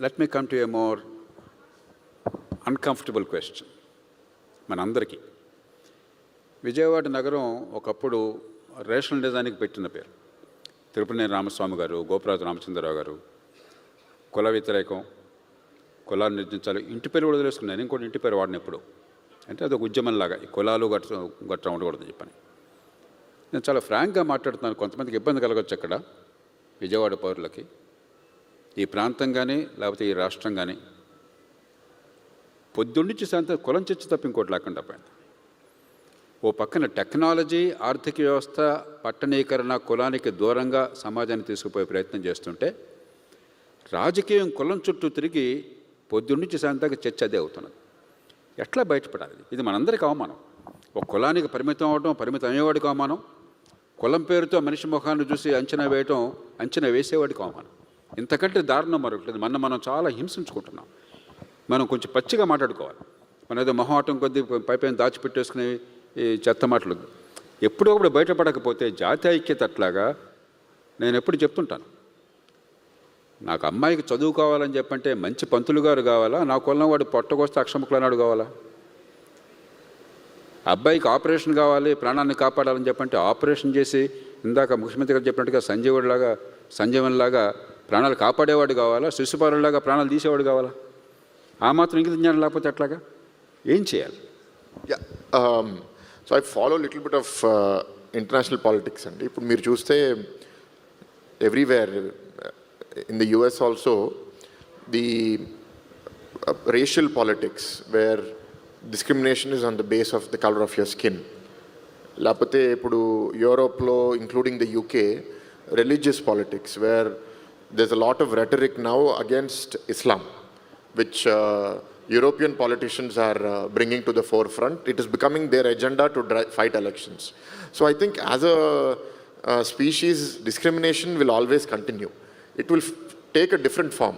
Let me come to a more uncomfortable question మనందరికీ. విజయవాడ నగరం ఒకప్పుడు రేషనల్ డిజైన్కి పెట్టిన పేరు. తిరుపతి రామస్వామి గారు గోపరాజు రామచంద్రరావు గారు కుల వ్యతిరేకం కులాన్ని నిర్మించాలి ఇంటి పేరు కూడా తెలుసుకున్నాను నేను కూడా ఇంటి పేరు వాడిన ఎప్పుడు. అంటే అది ఒక ఉద్యమంలాగా ఈ కులాలు గట్ట గట్ట ఉండకూడదు చెప్పని. నేను చాలా ఫ్రాంక్గా మాట్లాడుతున్నాను. కొంతమందికి ఇబ్బంది కలగచ్చు అక్కడ విజయవాడ పౌరులకి. ఈ ప్రాంతం కానీ లేకపోతే ఈ రాష్ట్రం కానీ పొద్దున్నుంచి సాయంత్రం కులం చర్చ తప్ప ఇంకోటి లేకుండా పోయింది. ఓ పక్కన టెక్నాలజీ ఆర్థిక వ్యవస్థ పట్టణీకరణ కులానికి దూరంగా సమాజాన్ని తీసుకుపోయే ప్రయత్నం చేస్తుంటే రాజకీయం కులం చుట్టూ తిరిగి పొద్దున్నుంచి సాయంత్రం చర్చ అదే అవుతున్నది. ఎట్లా బయటపడాలి ఇది? మనందరికీ అవమానం. ఒక కులానికి పరిమితం అవడం పరిమితం అయ్యేవాడికి అవమానం. కులం పేరుతో మనిషి ముఖాన్ని చూసి అంచనా వేయటం అంచనా వేసేవాడికి అవమానం. ఇంతకంటే దారుణం మరొకటి. మన మనం చాలా హింసించుకుంటున్నాం. మనం కొంచెం పచ్చిగా మాట్లాడుకోవాలి. మన ఏదో మొహమాటం కొద్దీ పైపైన దాచిపెట్టేసుకునే ఈ చెత్త మాటలు. ఎప్పుడొకప్పుడు బయటపడకపోతే జాతి ఐక్యత అట్లాగా నేను ఎప్పుడు చెప్తుంటాను. నాకు అమ్మాయికి చదువు కావాలని చెప్పంటే మంచి పంతులు గారు కావాలా? నా కులం వాడు పొట్టకొస్తే అక్షముకులనాడు కావాలా? అబ్బాయికి ఆపరేషన్ కావాలి ప్రాణాన్ని కాపాడాలని చెప్పంటే ఆపరేషన్ చేసి ఇందాక ముఖ్యమంత్రి గారు చెప్పినట్టుగా సంజీవుడిలాగా సంజీవన్లాగా ప్రాణాలు కాపాడేవాడు కావాలా? శిశుపాలులాగా ప్రాణాలు తీసేవాడు కావాలా? ఆ మాత్రం ఇంగిత జ్ఞానం లేకపోతే ఎట్లాగా? ఏం చేయాలి? Yeah so I follow little bit of international politics అండి. ఇప్పుడు మీరు చూస్తే everywhere in the US also the racial politics where discrimination is on the base of the colour of your skin లేకపోతే ఇప్పుడు యూరోప్లో including the UK religious politics where there's a lot of rhetoric now against Islam, which uh, European politicians are uh, bringing to the forefront. It is becoming their agenda to dri- fight elections. So I think as a, uh species, discrimination will always continue. It will f- take a different form.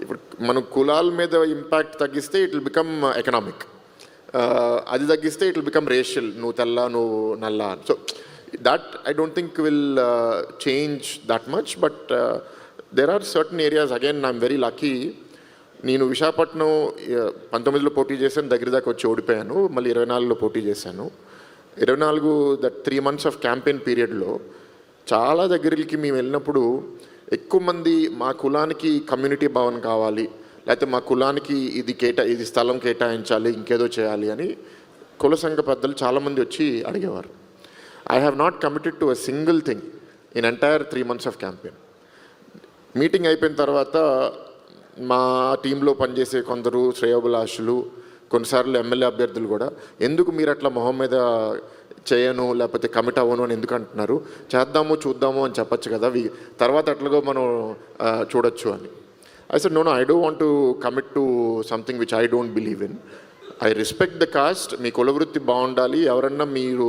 ఇప్పుడు మనం కులాల మీద impact తగ్గిస్తే it will become economic అది తగ్గిస్తే it will become racial నువ్వు తెల్ల నువ్వు నల్ల so that I don't think will change much, much but there are certain areas again I'm very lucky నేను విశాఖపట్నం పంతొమ్మిదిలో పోటీ చేశాను దగ్గర దాకా వచ్చి ఓడిపోయాను మళ్ళీ ఇరవై నాలుగులో పోటీ చేశాను. ఇరవై నాలుగు that three months of campaign పీరియడ్లో చాలా దగ్గరికి మేము వెళ్ళినప్పుడు ఎక్కువ మంది మా కులానికి కమ్యూనిటీ భవన్ కావాలి లేకపోతే మా కులానికి ఇది కేటా ఇది స్థలం కేటాయించాలి ఇంకేదో చేయాలి అని కుల సంఘ పెద్దలు చాలామంది వచ్చి అడిగేవారు. I have not committed to a single thing in entire three months of campaign meeting అయిపోయిన తర్వాత మా టీంలో పనిచేసే కొందరు శ్రేయోభిలాషులు కొన్నిసార్లు ఎమ్మెల్యే అభ్యర్థులు కూడా ఎందుకు మీరు అట్లా మొహం మీద చేయను లేకపోతే కమిట్ అవ్వను అని ఎందుకు అంటున్నారు? చేద్దాము చూద్దాము అని చెప్పొచ్చు కదా. తర్వాత అట్లాగో మనం చూడొచ్చు అని. I sir no no I don't want to commit to something which I don't believe in I respect the caste మీ కులవృత్తి బాగుండాలి. ఎవరన్నా మీరు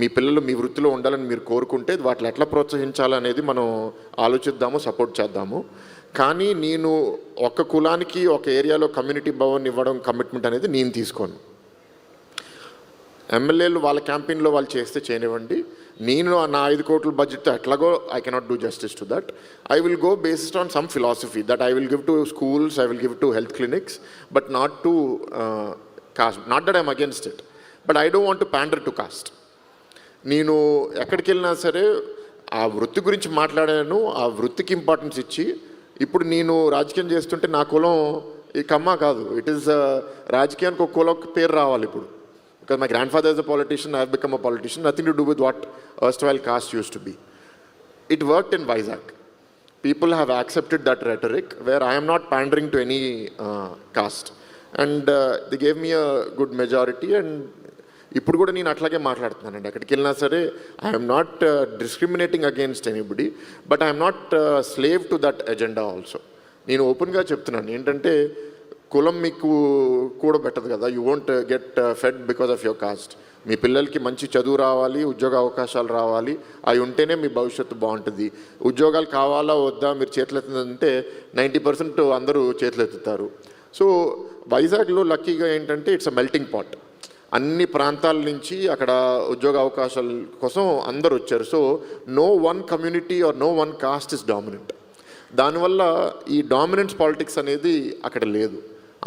మీ పిల్లలు మీ వృత్తిలో ఉండాలని మీరు కోరుకుంటే వాటిని ఎట్లా ప్రోత్సహించాలనేది మనం ఆలోచిద్దాము సపోర్ట్ చేద్దాము. కానీ నేను ఒక కులానికి ఒక ఏరియాలో కమ్యూనిటీ భవన్ ఇవ్వడం కమిట్మెంట్ అనేది నేను తీసుకోను. ఎమ్మెల్యేలు వాళ్ళ క్యాంపెయిన్లో వాళ్ళు చేస్తే చేయనివ్వండి. నేను నా ఐదు కోట్ల బడ్జెట్తో ఎట్లాగో I cannot do justice to that I will go based on some philosophy that I will give to schools I will give to health clinics but not to caste not that I'm against it but I don't want to pander to caste నేను ఎక్కడికి వెళ్ళినా సరే ఆ వృత్తి గురించి మాట్లాడాను ఆ వృత్తికి ఇంపార్టెన్స్ ఇచ్చి ఇప్పుడు నేను రాజకీయం చేస్తుంటే నా కులం ఈ కమ్మ కాదు. ఇట్ ఈస్ uh, రాజకీయానికి ఒక కులం పేరు రావాలి ఇప్పుడు. Because my grandfather is a politician I become a politician nothing to do with what first while caste use to be it work in Vizag people have accepted that rhetoric where I'm not pandering to any caste and the gave me a good majority and ఇప్పుడు కూడా నేను అట్లాగే మాట్లాడుతున్నానండి. అక్కడికి వెళ్ళినా సరే I'm not discriminating against anybody but I'm not slave to that agenda also నేను ఓపెన్గా చెప్తున్నాను. ఏంటంటే కులం మీకు కూడబెట్టదు కదా. You won't get fed because of your caste మీ పిల్లలకి మంచి చదువు రావాలి ఉద్యోగ అవకాశాలు రావాలి అవి ఉంటేనే మీ భవిష్యత్తు బాగుంటుంది. ఉద్యోగాలు కావాలా వద్దా మీరు చేతులెత్తుందంటే నైంటీ పర్సెంట్ అందరూ చేతులెత్తుతారు సో వైజాగ్లో లక్కీగా ఏంటంటే ఇట్స్ అ మెల్టింగ్ పాట్ అన్ని ప్రాంతాల నుంచి అక్కడ ఉద్యోగ అవకాశాల కోసం అందరూ వచ్చారు. So no one community or no one caste is dominant దానివల్ల ఈ డామినెన్స్ పాలిటిక్స్ అనేది అక్కడ లేదు.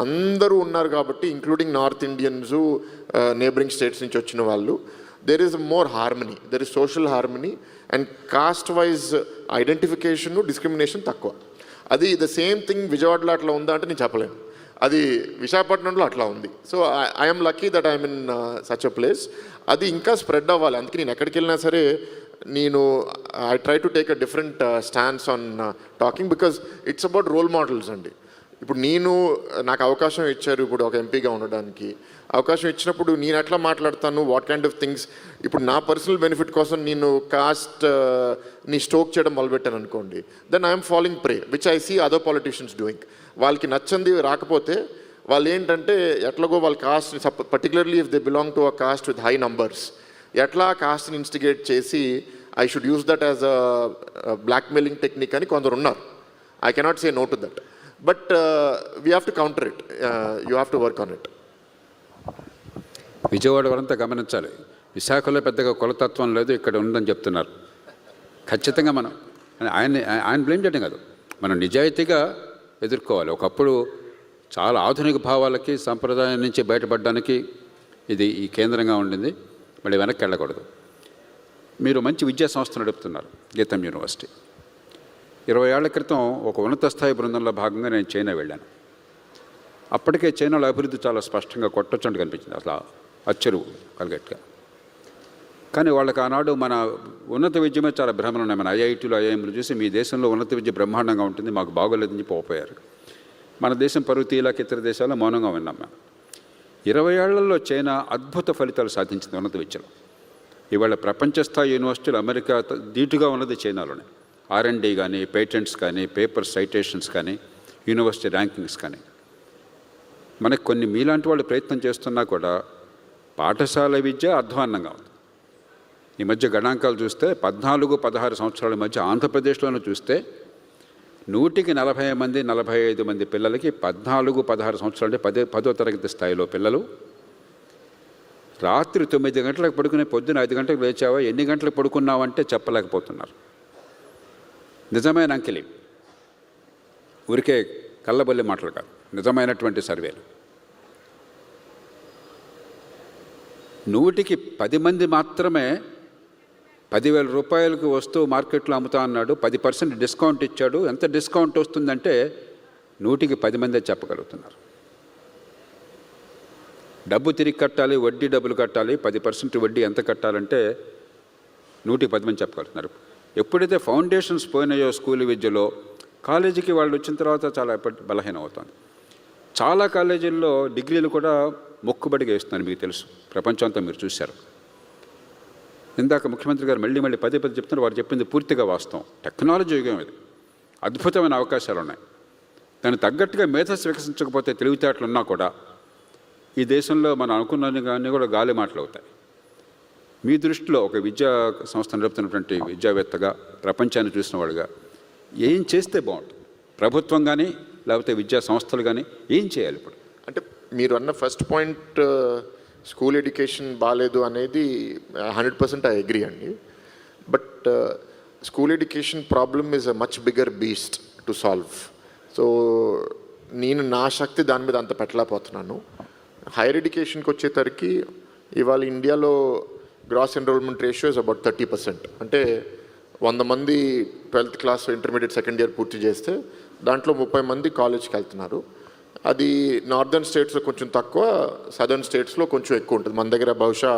అందరూ ఉన్నారు కాబట్టి including North Indians neighbouring states నుంచి వచ్చిన వాళ్ళు there is more harmony there is social harmony and caste wise identification discrimination తక్కువ. అది ద సేమ్ థింగ్ విజయవాడలో అట్లా ఉందా అంటే నేను చెప్పలేను. అది విశాఖపట్నంలో అట్లా ఉంది. So I'm lucky that I'm in such a place అది ఇంకా స్ప్రెడ్ అవ్వాలి. అందుకే నేను ఎక్కడికి వెళ్ళినా సరే నేను I try to take a different stands on talking because it's about role models అండి. ఇప్పుడు నేను నాకు అవకాశం ఇచ్చారు ఇప్పుడు ఒక ఎంపీగా ఉండడానికి. అవకాశం ఇచ్చినప్పుడు నేను ఎట్లా మాట్లాడతాను? వాట్ కైండ్ ఆఫ్ థింగ్స్ ఇప్పుడు నా పర్సనల్ బెనిఫిట్ కోసం నేను కాస్ట్ని స్టోక్ చేయడం మొదలుపెట్టాను అనుకోండి. Then I'm following prey which I see other politicians doing వాళ్ళకి నచ్చంది రాకపోతే వాళ్ళు ఏంటంటే ఎట్లాగో వాళ్ళ caste particularly if they belong to a caste with high numbers ఎట్లా కాస్ట్ని ఇన్స్టిగేట్ చేసి I should use that as a blackmailing technique అని కొందరు ఉన్నారు. I cannot say no to that but we have to counter it you have to work on it Vijayawada వారంతా గమనించాలి. విశాఖలో పెద్దగా కులతత్వం లేదు ఇక్కడ ఉందని చెప్తున్నారు. ఖచ్చితంగా మనం ఆయన ఆయన బ్లేమ్ చేయడం కాదు. మనం నిజాయితీగా ఎదుర్కోవాలి. ఒకప్పుడు చాలా ఆధునిక భావాలకి సంప్రదాయం నుంచి బయటపడడానికి ఇది ఈ కేంద్రంగా ఉండింది. మళ్ళీ వెనక్కి వెళ్ళకూడదు. మీరు మంచి విద్యా సంస్థ నడుపుతున్నారు గీతం యూనివర్సిటీ. ఇరవై ఏళ్ళ క్రితం ఒక ఉన్నత స్థాయి బృందంలో భాగంగా నేను చైనా వెళ్ళాను. అప్పటికే చైనాలో అభివృద్ధి చాలా స్పష్టంగా కొట్టొచ్చినట్టు కనిపించింది. అసలు అచ్చరు కలిగట్టుగా. కానీ వాళ్ళకి ఆనాడు మన ఉన్నత విద్య మీద చాలా భ్రమలు ఉన్నాయి. మన ఐఐటీలు ఐఐఎంలు చూసి మీ దేశంలో ఉన్నత విద్య బ్రహ్మాండంగా ఉంటుంది మాకు బాగోలేదని చెప్పి పోయారు మన దేశం పరుగు తీలాక ఇతర దేశాల్లో మౌనంగా విన్నాం మేము. ఇరవై ఏళ్ళలో చైనా అద్భుత ఫలితాలు సాధించింది ఉన్నత విద్యలో. ఇవాళ ప్రపంచ స్థాయి యూనివర్సిటీలు అమెరికా దీటుగా ఉన్నది చైనాలోనే. ఆర్ఎండి కానీ పేటెంట్స్ కానీ పేపర్ సైటేషన్స్ కానీ యూనివర్సిటీ ర్యాంకింగ్స్ కానీ మనకు కొన్ని మీలాంటి వాళ్ళు ప్రయత్నం చేస్తున్నా కూడా పాఠశాల విద్య అధ్వాన్నంగా ఉంది. ఈ మధ్య గణాంకాలు చూస్తే పద్నాలుగు పదహారు సంవత్సరాల మధ్య ఆంధ్రప్రదేశ్లోనూ చూస్తే నూటికి నలభై మంది నలభై ఐదు మంది పిల్లలకి పద్నాలుగు పదహారు సంవత్సరాలు అంటే పదే పదో తరగతి స్థాయిలో పిల్లలు. రాత్రి తొమ్మిది గంటలకు పడుకునే పొద్దున ఐదు గంటలకు లేచావా? ఎన్ని గంటలకు పడుకున్నావంటే చెప్పలేకపోతున్నారు. నిజమైన అంకెలి ఊరికే కళ్ళబొల్లి మాటలు కాదు. నిజమైనటువంటి సర్వేలు. నూటికి పది మంది మాత్రమే పదివేల రూపాయలకు వస్తువు మార్కెట్లో అమ్ముతా అన్నాడు. పది పర్సెంట్ డిస్కౌంట్ ఇచ్చాడు. ఎంత డిస్కౌంట్ వస్తుందంటే నూటికి పది మందే చెప్పగలుగుతున్నారు. డబ్బు తిరిగి కట్టాలి వడ్డీ డబ్బులు కట్టాలి. పది పర్సెంట్ వడ్డీ ఎంత కట్టాలంటే నూటికి పది మంది చెప్పగలుగుతున్నారు. ఎప్పుడైతే ఫౌండేషన్స్ పోయినాయో స్కూల్ విద్యలో కాలేజీకి వాళ్ళు వచ్చిన తర్వాత చాలా ఎప్పటి బలహీనం అవుతుంది చాలా కాలేజీల్లో డిగ్రీలు కూడా మొక్కుబడిగా ఇస్తున్నారు మీకు తెలుసు. ప్రపంచం అంతా మీరు చూశారు. ఇందాక ముఖ్యమంత్రి గారు మళ్ళీ మళ్ళీ పదే పదే చెప్తున్నారు. వారు చెప్పింది పూర్తిగా వాస్తవం. టెక్నాలజీ యుగం ఇది. అద్భుతమైన అవకాశాలు ఉన్నాయి. దానికి తగ్గట్టుగా మేధస్సు వికసించకపోతే తెలివితేటలు ఉన్నా కూడా ఈ దేశంలో మనం అనుకున్నాను కానీ కూడా గాలి మాటలు అవుతాయి. మీ దృష్టిలో ఒక విద్యా సంస్థ నడుపుతున్నటువంటి విద్యావేత్తగా ప్రపంచాన్ని చూసిన వాడుగా ఏం చేస్తే బాగుంటుంది? ప్రభుత్వం కానీ లేకపోతే విద్యా సంస్థలు కానీ ఏం చేయాలి ఇప్పుడు? మీరు అన్న ఫస్ట్ పాయింట్ స్కూల్ ఎడ్యుకేషన్ బాగాలేదు అనేది హండ్రెడ్ పర్సెంట్ ఐ అగ్రి అండి. But school education problem is a much bigger beast to solve so నేను నా శక్తి దాని మీద అంత పెట్టలేకపోతున్నాను. హైయర్ ఎడ్యుకేషన్కి వచ్చేసరికి ఇవాళ ఇండియాలో gross enrolment ratio is about thirty percent అంటే వంద మంది twelfth class intermediate second year పూర్తి చేస్తే దాంట్లో ముప్పై మంది కాలేజ్కి వెళ్తున్నారు. అది నార్దర్న్ స్టేట్స్లో కొంచెం తక్కువ సదర్న్ స్టేట్స్లో కొంచెం ఎక్కువ ఉంటుంది. మన దగ్గర బహుశా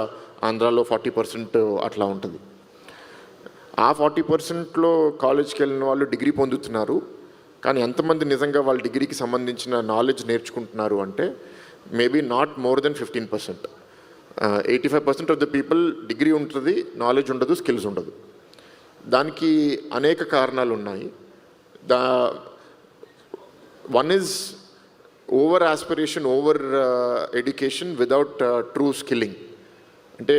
ఆంధ్రాలో ఫార్టీ పర్సెంట్ అట్లా ఉంటుంది. ఆ ఫార్టీ పర్సెంట్లో కాలేజ్కి వెళ్ళిన వాళ్ళు డిగ్రీ పొందుతున్నారు. కానీ ఎంతమంది నిజంగా వాళ్ళ డిగ్రీకి సంబంధించిన నాలెడ్జ్ నేర్చుకుంటున్నారు అంటే maybe not more than fifteen percent eighty five percent of the people degree ఉంటుంది నాలెడ్జ్ ఉండదు స్కిల్స్ ఉండదు. దానికి అనేక కారణాలు ఉన్నాయి. The one is over aspiration over education without true skilling అంటే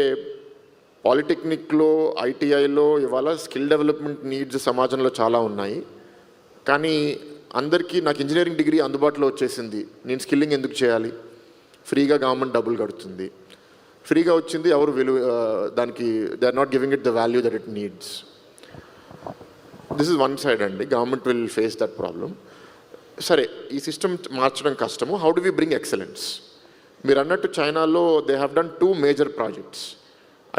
పాలిటెక్నిక్లో ఐటీఐలో ఇవాళ స్కిల్ డెవలప్మెంట్ నీడ్స్ సమాజంలో చాలా ఉన్నాయి. కానీ అందరికీ నాకు ఇంజనీరింగ్ డిగ్రీ అందుబాటులో వచ్చేసింది. నేను స్కిల్లింగ్ ఎందుకు చేయాలి? ఫ్రీగా గవర్నమెంట్ డబ్బులు కడుతుంది. ఫ్రీగా వచ్చింది ఎవరు విలువ దానికి they are not giving it the value that it needs this is one side అండి. Government will face that problem సరే ఈ సిస్టమ్ మార్చడం కష్టము. How do we bring excellence మీరు అన్నట్టు చైనాలో they have done two major projects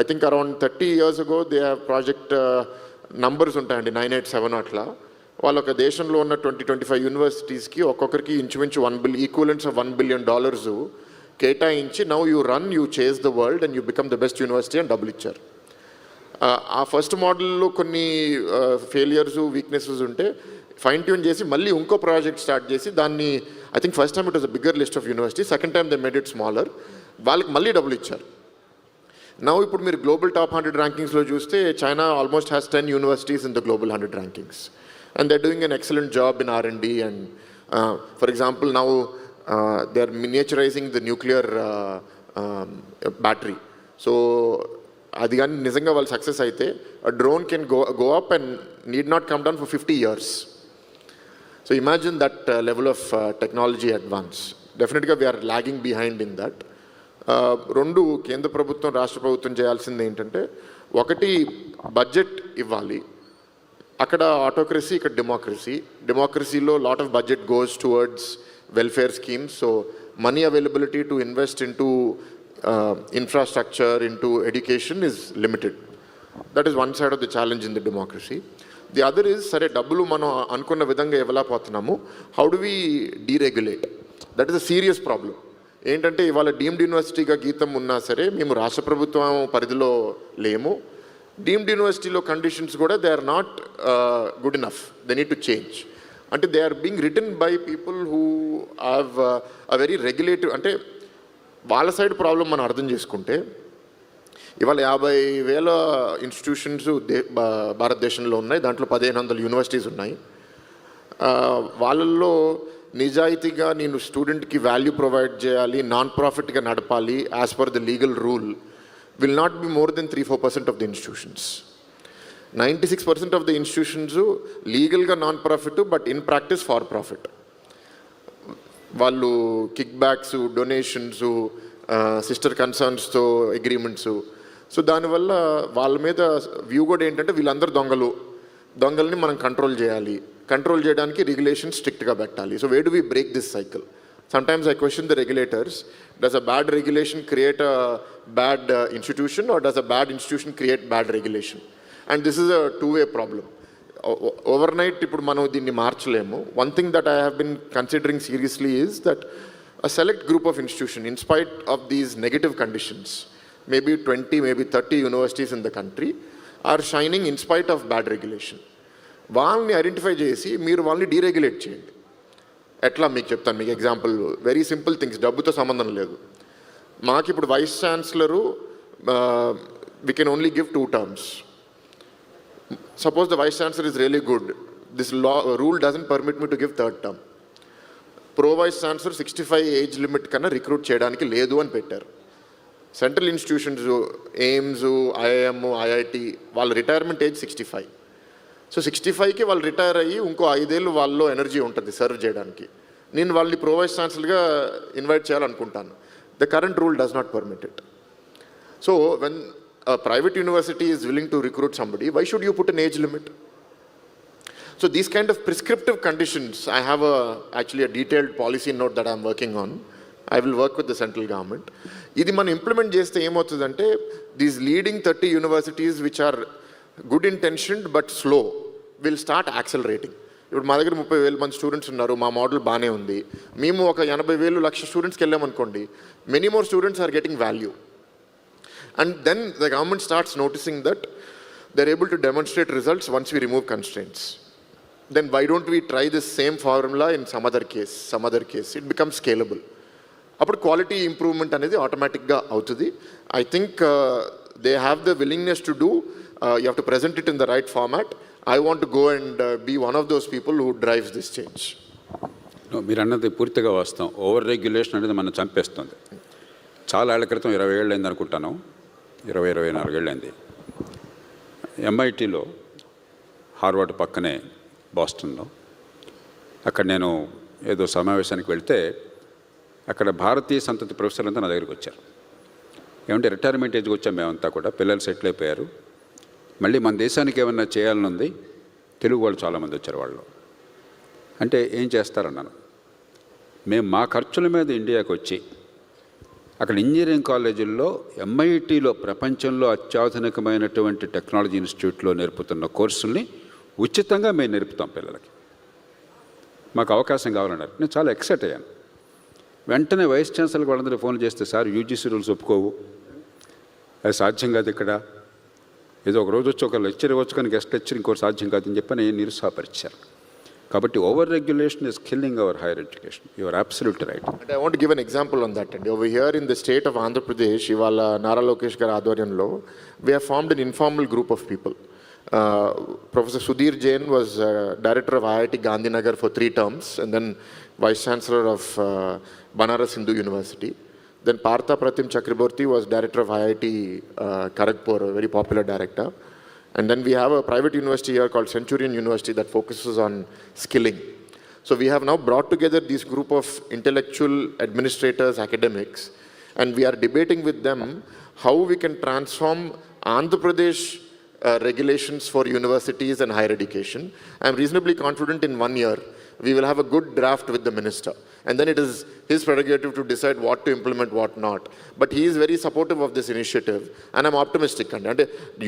I think around thirty years ago they have project numbers ఉంటాయండి nine eight seven అట్లా. వాళ్ళ ఒక దేశంలో ఉన్న ట్వంటీ ట్వంటీ ఫైవ్ యూనివర్సిటీస్కి ఒక్కొక్కరికి ఇంచుమించు one bill equivalents of one billion dollars కేటాయించి now you run you chase the world and you become the best university అని డబ్బులు ఇచ్చారు. ఆ, ఆ ఫస్ట్ మోడల్లో కొన్ని uh, ఫెయిలియర్స్ వీక్నెసెస్ ఉంటే ఫైన్ ట్యూన్ చేసి మళ్ళీ ఇంకో ప్రాజెక్ట్ స్టార్ట్ చేసి దాన్ని I think first time it was a bigger list of university second time they made it smaller వాళ్ళకి మళ్ళీ డబ్బులు ఇచ్చారు. నౌ ఇప్పుడు మీరు గ్లోబల్ టాప్ హండ్రెడ్ ర్యాంకింగ్స్లో చూస్తే China almost has ten universities in the global hundred rankings and they doing an excellent job in R and D and for example now they are miniaturising the nuclear battery so అది కానీ నిజంగా వాళ్ళు success అయితే drone can go go up and need not come down for fifty years so imagine that level of technology advance డెఫినెట్గా we're lagging behind in that రెండు కేంద్ర ప్రభుత్వం రాష్ట్ర ప్రభుత్వం చేయాల్సింది ఏంటంటే ఒకటి బడ్జెట్ ఇవ్వాలి. అక్కడ ఆటోక్రసీ ఇక్కడ డెమోక్రసీ డెమోక్రసీలో lot of budget goes towards welfare schemes so money availability to invest in to infrastructure in to education is limited that is one side of the challenge in the democracy the other is సరే డబ్బులు మనం అనుకున్న విధంగా ఇవ్వలేకపోతున్నాము how do we deregulate that is a serious problem ఏంటంటే ఇవాళ deemed యూనివర్సిటీగా గీతం ఉన్నా సరే మేము రాష్ట్ర ప్రభుత్వం పరిధిలో లేము. డీమ్డ్ యూనివర్సిటీలో కండిషన్స్ కూడా they are not good enough they need to change అంటే they are being return by people who have a very regulative అంటే వాళ్ళ సైడ్ ప్రాబ్లం మనం అర్థం చేసుకుంటే ఇవాళ యాభై వేల ఇన్స్టిట్యూషన్స్ దే భా- భారతదేశంలో ఉన్నాయి. దాంట్లో పదిహేను వందల యూనివర్సిటీస్ ఉన్నాయి. వాళ్ళల్లో నిజాయితీగా నేను స్టూడెంట్కి వాల్యూ ప్రొవైడ్ చేయాలి నాన్ ప్రాఫిట్గా నడపాలి as per the legal rule will not be more than three four percent of the institutions ninety six percent of the institutions లీగల్గా non profit but in practice for profit వాళ్ళు kickbacks donations sister కన్సర్న్స్తో agreements so దానివల్ల వాళ్ళ మీద view కూడా ఏంటంటే వీళ్ళందరూ దొంగలు. దొంగల్ని మనం కంట్రోల్ చేయాలి. కంట్రోల్ చేయడానికి రెగ్యులేషన్ స్ట్రిక్ట్గా పెట్టాలి. So why do we break this cycle sometimes I question the regulators does a bad regulation create a bad institution or does a bad institution create bad regulation and this is a two way problem overnight ఇప్పుడు మనం దీన్ని మార్చలేము. One thing that I have been considering seriously is that a select group of institution in spite of these negative conditions maybe twenty maybe thirty universities in the country are shining in spite of bad regulation వాళ్ళని identify చేసి మీరు వాళ్ళని డీరెగ్యులేట్ చేయండి. ఎట్లా మీకు చెప్తాను మీకు example very simple things డబ్బుతో సంబంధం లేదు. మాకు ఇప్పుడు vice chancellor we can only give two terms suppose the vice chancellor is really good this law rule doesn't permit me to give third term pro vice chancellor sixty five age limit కన్నా recruit చేయడానికి లేదు అని పెట్టారు. Central institutions AIIMS IIM IIT వాళ్ళ retirement age sixty five. So sixty ఫైవ్కి వాళ్ళు retire అయ్యి ఇంకో ఐదేళ్ళు వాళ్ళు ఎనర్జీ ఉంటుంది సర్వ్ చేయడానికి. నేను వాళ్ళని pro vice invite చేయాలనుకుంటాను. The current rule does not permit it so when private university is willing to recruit somebody why should you put an age limit so these kind of prescriptive conditions I have actually a detailed policy note that I'm working on I will work with the central government ఇది మనం implement చేస్తే ఏమవుతుందంటే these leading thirty universities which are good intentioned but slow will start accelerating ఇప్పుడు మా దగ్గర ముప్పై వేల మంది స్టూడెంట్స్ ఉన్నారు మా మోడల్ బాగానే ఉంది. మేము ఒక ఎనభై వేలు లక్ష స్టూడెంట్స్కి వెళ్ళామనుకోండి many more students are getting value and then the government starts noticing that they are able to demonstrate results once we remove constraints then why don't we try this same formula in some other case some other case it becomes scalable అప్పుడు quality improvement అనేది ఆటోమేటిక్గా అవుతుంది. I think they have the willingness to do you have to present it in the right format I want go and be one of those people who drives this change మీరు అన్నది పూర్తిగా వాస్తవం. Over regulation అనేది మనం చంపేస్తుంది. చాలా ఏళ్ళ క్రితం ఇరవై ఏళ్ళు అయింది అనుకుంటాను. ఇరవై ఇరవై నాలుగేళ్ళు అయింది. ఎంఐటీలో హార్వర్డ్ పక్కనే బాస్టన్లో. అక్కడ నేను ఏదో సమావేశానికి వెళ్తే అక్కడ భారతీయ సంతతి ప్రొఫెసర్లంతా నా దగ్గరికి వచ్చారు. ఏమంటే రిటైర్మెంట్ ఏజ్కి వచ్చాం మేమంతా కూడా పిల్లలు సెటిల్ అయిపోయారు. మళ్ళీ మన దేశానికి ఏమన్నా చేయాలని ఉంది తెలుగు వాళ్ళు చాలామంది వచ్చారు వాళ్ళు అంటే ఏం చేస్తారన్నాను. మేము మా ఖర్చుల మీద ఇండియాకి వచ్చి అక్కడ ఇంజనీరింగ్ కాలేజీల్లో ఎంఐటీలో ప్రపంచంలో అత్యాధునికమైనటువంటి టెక్నాలజీ ఇన్స్టిట్యూట్లో నేర్పుతున్న కోర్సుల్ని ఉచితంగా మేము నేర్పుతాం పిల్లలకి. మాకు అవకాశం కావాలన్నారు. నేను చాలా ఎక్సైట్ అయ్యాను. వెంటనే వైస్ ఛాన్సలర్ వాళ్ళందరూ ఫోన్ చేస్తే సార్ యూజీసీ రూల్స్ ఒప్పుకోవు. అది సాధ్యం కాదు ఇక్కడ. ఏదో ఒక రోజు వచ్చి ఒక లెక్చర్ ఇవ్వచ్చు కానీ గెస్ట్ లెక్చర్ ఇంకోటి సాధ్యం కాదని చెప్పని నిరుత్సాహపరిచారు. కాబట్టి over regulation is killing our higher education. Your absolute right. అంటే I want give an example on that అండి. Over here in the state of Andhra Pradesh ఇవాళ నారా లోకేష్ గారి ఆధ్వర్యంలో we have formed an informal group of people professor Sudhir Jain was director of IIT Gandhinagar for three terms and then vice chancellor of Banaras Hindu University. Then Partha Pratim Chakraborty was director of IIT uh, Kharagpur, a very popular director. And then we have a private university here called Centurion University that focuses on skilling. So we have now brought together this group of intellectual administrators, academics, and we are debating with them how we can transform Andhra Pradesh uh, regulations for universities and higher education. I'm reasonably confident in one year we will have a good draft with the minister. And then it is his prerogative to decide what to implement, what not. But he is very supportive of this initiative, and I'm optimistic. And and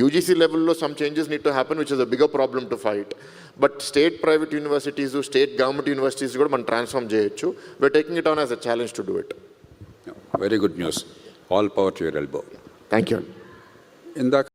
UGC level, lo, some changes need to happen, which is a bigger problem to fight. But state private universities, state government universities, కూడా మనం transform చేయొచ్చు. We're taking it on as a challenge to do it. Very good news all power to your elbow Thank you. ఇందాక